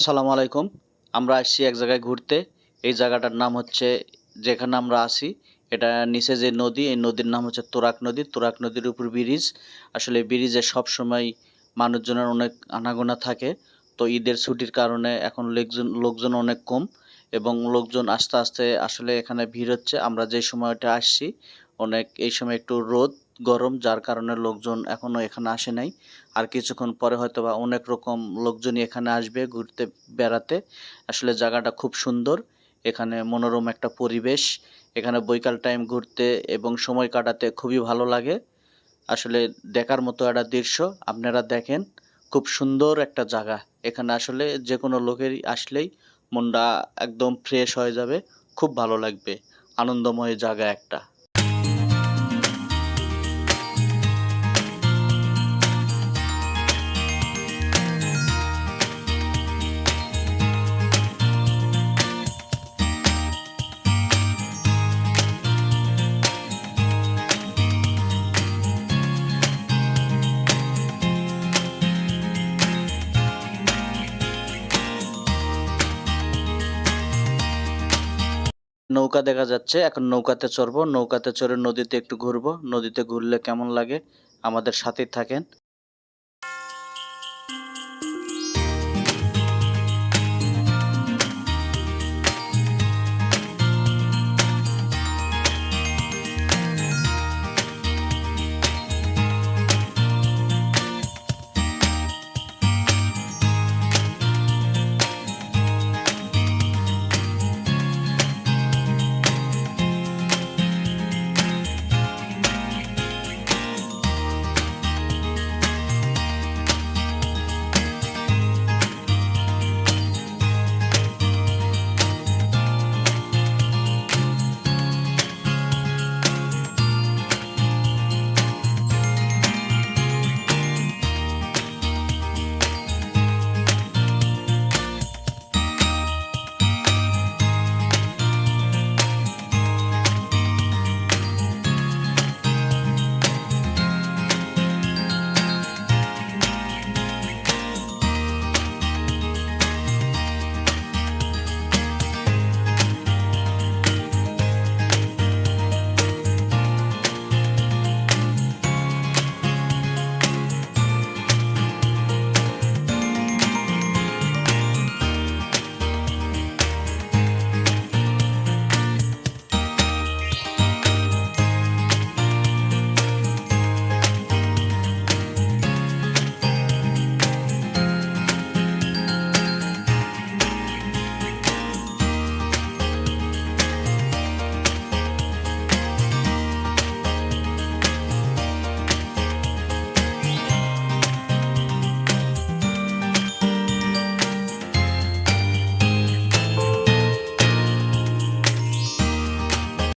আসসালামু আলাইকুম। আমরা আসছি এক জায়গায় ঘুরতে। এই জায়গাটার নাম হচ্ছে, যেখানে আমরা আসি এটা নিচে যে নদী, এই নদীর নাম হচ্ছে তোরাক নদী। তোরাক নদীর উপর ব্রিজ। আসলে ব্রিজে সব সময় মানুষজনের অনেক আনাগোনা থাকে। তো ঈদের ছুটির কারণে এখন লোকজন লোকজন অনেক কম এবং লোকজন আস্তে আস্তে আসলে এখানে ভিড় হচ্ছে। আমরা যে সময়টা আসছি, অনেক, এই সময় একটু রোদ গরম, যার কারণে লোকজন এখনও এখানে আসে নাই। আর কিছুক্ষণ পরে হয়তো বা অনেক রকম লোকজনই এখানে আসবে ঘুরতে, বেড়াতে। আসলে জায়গাটা খুব সুন্দর, এখানে মনোরম একটা পরিবেশ। এখানে বৈকাল টাইম ঘুরতে এবং সময় কাটাতে খুবই ভালো লাগে। আসলে দেখার মতো একটা দৃশ্য, আপনারা দেখেন, খুব সুন্দর একটা জায়গা। এখানে আসলে যে কোনো লোকেরই আসলেই মনটা একদম ফ্রেশ হয়ে যাবে, খুব ভালো লাগবে। আনন্দময় জায়গা একটা। নৌকা দেখা যাচ্ছে। এখন নৌকাতে চড়বো। নৌকাতে চড়ে নদীতে একটু ঘুরবো। নদীতে ঘুরলে কেমন লাগে? আমাদের সাথেই থাকেন।